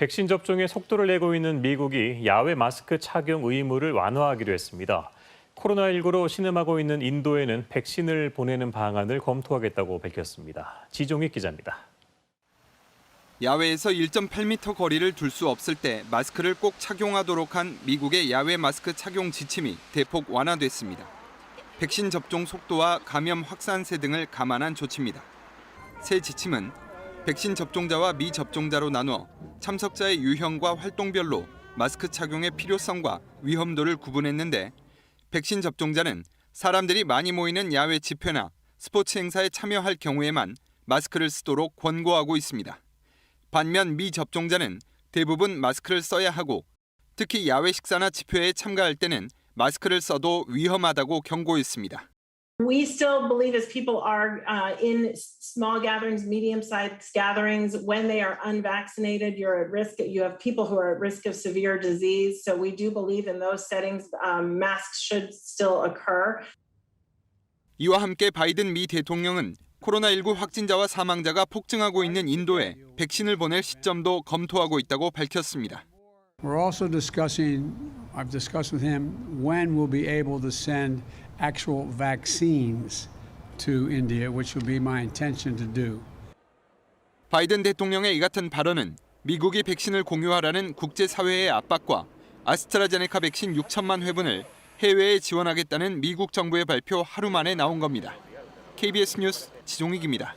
백신 접종에 속도를 내고 있는 미국이 야외 마스크 착용 의무를 완화하기로 했습니다. 코로나19로 신음하고 있는 인도에는 백신을 보내는 방안을 검토하겠다고 밝혔습니다. 지종익 기자입니다. 야외에서 1.8m 거리를 둘 수 없을 때 마스크를 꼭 착용하도록 한 미국의 야외 마스크 착용 지침이 대폭 완화됐습니다. 백신 접종 속도와 감염 확산세 등을 감안한 조치입니다. 새 지침은 백신 접종자와 미접종자로 나누어 참석자의 유형과 활동별로 마스크 착용의 필요성과 위험도를 구분했는데 백신 접종자는 사람들이 많이 모이는 야외 집회나 스포츠 행사에 참여할 경우에만 마스크를 쓰도록 권고하고 있습니다. 반면 미접종자는 대부분 마스크를 써야 하고 특히 야외 식사나 집회에 참가할 때는 마스크를 써도 위험하다고 경고했습니다. We still believe as people are uh, in s- small gatherings, medium-sized gatherings, when they are unvaccinated, you're at risk. You have people who are at risk of severe disease. So we do believe in those settings, um, masks should still occur. 이와 함께 바이든 미 대통령은 코로나19 확진자와 사망자가 폭증하고 있는 인도에 백신을 보낼 시점도 검토하고 있다고 밝혔습니다. We're also discussing, I've discussed with him, when we'll be able to send actual vaccines to India, which will be my intention to do. 바이든 대통령의 이 같은 발언은 미국이 백신을 공유하라는 국제사회의 압박과 아스트라제네카 백신 6천만 회분을 해외에 지원하겠다는 미국 정부의 발표 하루 만에 나온 겁니다. KBS 뉴스 지종익입니다.